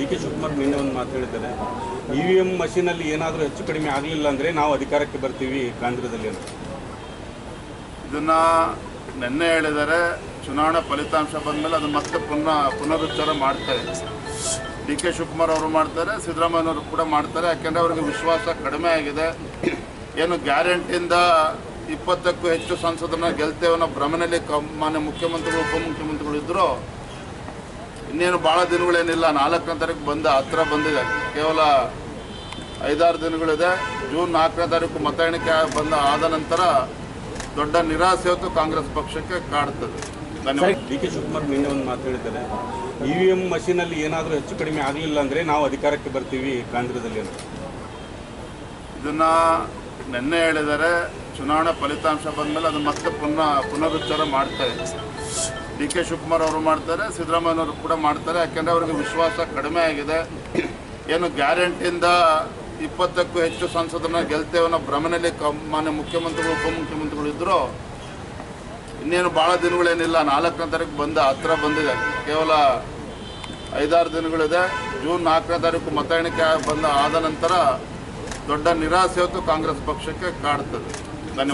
D K Shivakumar ನಿನ್ನೆ ಒಂದು ಮಾತು ಹೇಳಿದ್ದಾರೆ. ಇ ವಿ ಎಂ ಮಷೀನಲ್ಲಿ ಏನಾದರೂ ಹೆಚ್ಚು ಕಡಿಮೆ ಆಗಲಿಲ್ಲ ಅಂದರೆ ನಾವು ಅಧಿಕಾರಕ್ಕೆ ಬರ್ತೀವಿ ಕೇಂದ್ರದಲ್ಲಿ ಅಂತ. ಇದನ್ನು ನಿನ್ನೆ ಹೇಳಿದರೆ ಚುನಾವಣಾ ಫಲಿತಾಂಶ ಬಂದಮೇಲೆ ಅದನ್ನು ಮತ್ತೆ ಪುನಃ ಪುನರುಚ್ಚಾರ ಮಾಡ್ತಾರೆ ಡಿ ಕೆ ಶಿವಕುಮಾರ್ ಅವರು ಮಾಡ್ತಾರೆ ಸಿದ್ದರಾಮಯ್ಯನವರು ಕೂಡ ಮಾಡ್ತಾರೆ. ಯಾಕೆಂದರೆ ಅವರಿಗೆ ವಿಶ್ವಾಸ ಕಡಿಮೆ ಆಗಿದೆ. ಏನು ಗ್ಯಾರಂಟಿಯಿಂದ ಇಪ್ಪತ್ತಕ್ಕೂ ಹೆಚ್ಚು ಸಂಸದರನ್ನ ಗೆಲ್ತೇವೆ ಅನ್ನೋ ಮಾನ್ಯ ಮುಖ್ಯಮಂತ್ರಿಗಳು, ಉಪಮುಖ್ಯಮಂತ್ರಿಗಳು ಇದ್ದರು ಇನ್ನೇನು ಭಾಳ ದಿನಗಳೇನಿಲ್ಲ ನಾಲ್ಕನೇ ತಾರೀಕು ಬಂದ ಹತ್ರ ಬಂದಿದೆ. ಕೇವಲ ಐದಾರು ದಿನಗಳಿದೆ. ಜೂನ್ ನಾಲ್ಕನೇ ತಾರೀಕು ಮತ ಎಣಿಕೆ ಬಂದ ಆದ ನಂತರ ದೊಡ್ಡ ನಿರಾಸೆ ಹೊತ್ತು ಕಾಂಗ್ರೆಸ್ ಪಕ್ಷಕ್ಕೆ ಕಾಡುತ್ತದೆ ಧನ್ಯವಾದ. ಡಿ ಕೆ ಶಿವಕುಮಾರ್ ನಿನ್ನೆ ಒಂದು ಮಾತು ಹೇಳಿದ್ದಾರೆ. ಇ ವಿ ಎಂ ಮಷೀನಲ್ಲಿ ಏನಾದರೂ ಹೆಚ್ಚು ಕಡಿಮೆ ಆಗಲಿಲ್ಲ ಅಂದರೆ ನಾವು ಅಧಿಕಾರಕ್ಕೆ ಬರ್ತೀವಿ ಕೇಂದ್ರದಲ್ಲಿ ಅಂತ. ಇದನ್ನು ನಿನ್ನೆ ಹೇಳಿದರೆ ಚುನಾವಣಾ ಫಲಿತಾಂಶ ಬಂದಮೇಲೆ ಅದನ್ನು ಮತ್ತೆ ಪುನಃ ಪುನರುಚ್ಚಾರ ಮಾಡ್ತಾರೆ ಡಿ ಕೆ ಶಿವಕುಮಾರ್ ಅವರು ಮಾಡ್ತಾರೆ ಸಿದ್ದರಾಮಯ್ಯನವರು ಕೂಡ ಮಾಡ್ತಾರೆ. ಯಾಕೆಂದರೆ ಅವರಿಗೆ ವಿಶ್ವಾಸ ಕಡಿಮೆ ಆಗಿದೆ. ಏನು ಗ್ಯಾರಂಟಿಯಿಂದ ಇಪ್ಪತ್ತಕ್ಕೂ ಹೆಚ್ಚು ಸಂಸದರನ್ನ ಗೆಲ್ತೇವೆ ಅನ್ನೋ ಭ್ರಮನಲ್ಲಿ ಕ- ಮಾನ್ಯ ಮುಖ್ಯಮಂತ್ರಿಗಳು, ಉಪಮುಖ್ಯಮಂತ್ರಿಗಳು ಇದ್ದರು ಇನ್ನೇನು ಭಾಳ ದಿನಗಳೇನಿಲ್ಲ, ನಾಲ್ಕನೇ ತಾರೀಕು ಬಂದ, ಹತ್ರ ಬಂದಿದೆ. ಕೇವಲ ಐದಾರು ದಿನಗಳಿದೆ. ಜೂನ್ ನಾಲ್ಕನೇ ತಾರೀಕು ಮತ ಎಣಿಕೆ ಬಂದ ಆದ ನಂತರ ದೊಡ್ಡ ನಿರಾಸೆ ಹೊತ್ತು ಕಾಂಗ್ರೆಸ್ ಪಕ್ಷಕ್ಕೆ ಕಾಡ್ತದೆ. ಧನ್ಯವಾದ.